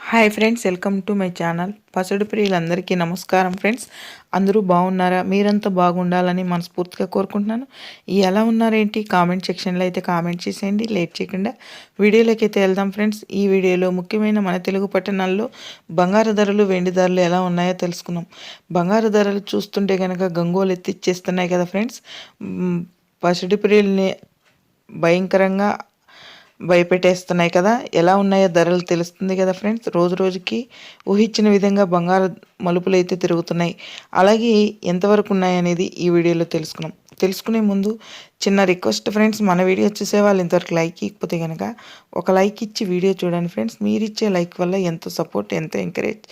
Hi friends welcome to my channel. పసుడు ప్రియులందరికీ నమస్కారం friends. అందరూ బాగున్నారా? మీరంతా బాగుండాలని మనస్ఫూర్తిగా కోరుకుంటున్నాను. ఎలా ఉన్నారేంటి? కామెంట్ సెక్షన్లో అయితే కామెంట్ చేసేయండి లేట్ చేయకుండా వీడియోలోకి అయితే వెళ్దాం ఫ్రెండ్స్. ఈ వీడియోలో ముఖ్యమైన మన తెలుగు పట్టణాల్లో బంగారు ధరలు వెండి ధరలు ఎలా ఉన్నాయో తెలుసుకున్నాం బంగారు ధరలు చూస్తుంటే కనుక గంగోలు ఎత్తిచ్చేస్తున్నాయి కదా ఫ్రెండ్స్. పసుడి ప్రియుల్ని భయంకరంగా భయపెట్టేస్తున్నాయి కదా? ఎలా ఉన్నాయో ధరలు తెలుస్తుంది కదా ఫ్రెండ్స్? రోజు రోజుకి ఊహించిన విధంగా బంగారు మలుపులు అయితే తిరుగుతున్నాయి. అలాగే ఎంతవరకు ఉన్నాయనేది ఈ వీడియోలో తెలుసుకున్నాం. తెలుసుకునే ముందు చిన్న రిక్వెస్ట్ ఫ్రెండ్స్ మన వీడియో చూసే వాళ్ళు ఇంతవరకు లైక్ ఇకపోతే కనుక ఒక లైక్ ఇచ్చి వీడియో చూడండి ఫ్రెండ్స్. మీరు ఇచ్చే లైక్ వల్ల ఎంతో సపోర్ట్ ఎంతో ఎంకరేజ్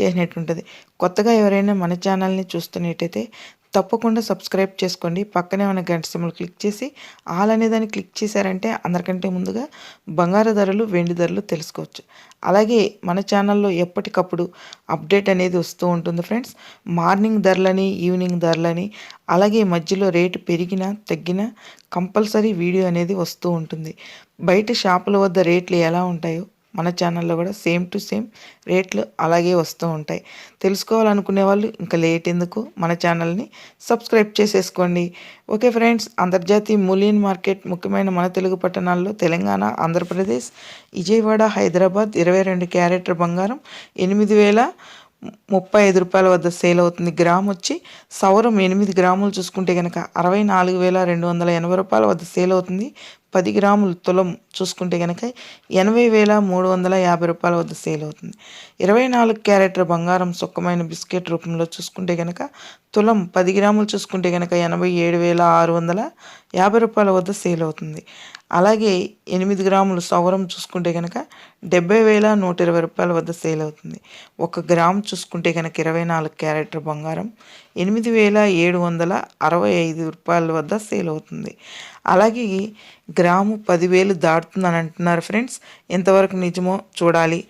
చేసినట్టు ఉంటుంది కొత్తగా ఎవరైనా మన ఛానల్ని చూస్తున్నట్టయితే తప్పకుండా సబ్స్క్రైబ్ చేసుకోండి. పక్కనే ఉన్న గంట సిమ్లు క్లిక్ చేసి ఆల్ అనేదాన్ని క్లిక్ చేశారంటే అందరికంటే ముందుగా బంగారు ధరలు వెండి ధరలు తెలుసుకోవచ్చు. అలాగే మన ఛానల్లో ఎప్పటికప్పుడు అప్డేట్ అనేది వస్తూ ఉంటుంది ఫ్రెండ్స్. మార్నింగ్ ధరలని ఈవినింగ్ ధరలని అలాగే మధ్యలో రేటు పెరిగినా తగ్గినా కంపల్సరీ వీడియో అనేది వస్తూ ఉంటుంది. బయట షాపుల వద్ద రేట్లు ఎలా ఉంటాయో మన ఛానల్లో కూడా సేమ్ టు సేమ్ రేట్లు అలాగే వస్తూ ఉంటాయి. తెలుసుకోవాలనుకునే వాళ్ళు ఇంకా లేట్ ఎందుకు? మన ఛానల్ని సబ్స్క్రైబ్ చేసేసుకోండి. ఓకే ఫ్రెండ్స్ అంతర్జాతీయ మూలియన్ మార్కెట్ ముఖ్యమైన మన తెలుగు పట్టణాల్లో తెలంగాణ ఆంధ్రప్రదేశ్ విజయవాడ హైదరాబాద్ ఇరవై రెండు క్యారెటర్ బంగారం ఎనిమిది వేల ముప్పై ఐదు రూపాయల వద్ద సేల్ అవుతుంది. గ్రామ్ వచ్చి సౌరం ఎనిమిది గ్రాములు చూసుకుంటే కనుక అరవై నాలుగు వేల రెండు వందల ఎనభై రూపాయల వద్ద సేల్ అవుతుంది. పది గ్రాములు తులం చూసుకుంటే కనుక ఎనభై వేల మూడు వందల యాభై రూపాయల వద్ద సేల్ అవుతుంది. ఇరవై నాలుగు క్యారెట్ల బంగారం సుఖమైన బిస్కెట్ రూపంలో చూసుకుంటే కనుక తులం పది గ్రాములు చూసుకుంటే కనుక ఎనభై ఏడు వేల ఆరు వందల యాభై రూపాయల వద్ద సేల్ అవుతుంది. అలాగే ఎనిమిది గ్రాములు సవరం చూసుకుంటే కనుక డెబ్బై వేల నూట ఇరవై రూపాయల వద్ద సేల్ అవుతుంది. ఒక గ్రామ్ చూసుకుంటే కనుక ఇరవై నాలుగు క్యారెక్టర్ బంగారం ఎనిమిది వేల ఏడు వందల అరవై ఐదు రూపాయల వద్ద సేల్ అవుతుంది. అలాగే గ్రాము పదివేలు దాటుతుందని అంటున్నారు ఫ్రెండ్స్. ఎంతవరకు నిజమో చూడాలి.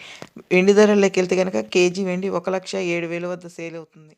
వెండి ధరలోకి వెళ్తే కనుక కేజీ వెండి ఒక లక్ష ఏడు వేల వద్ద సేల్ అవుతుంది.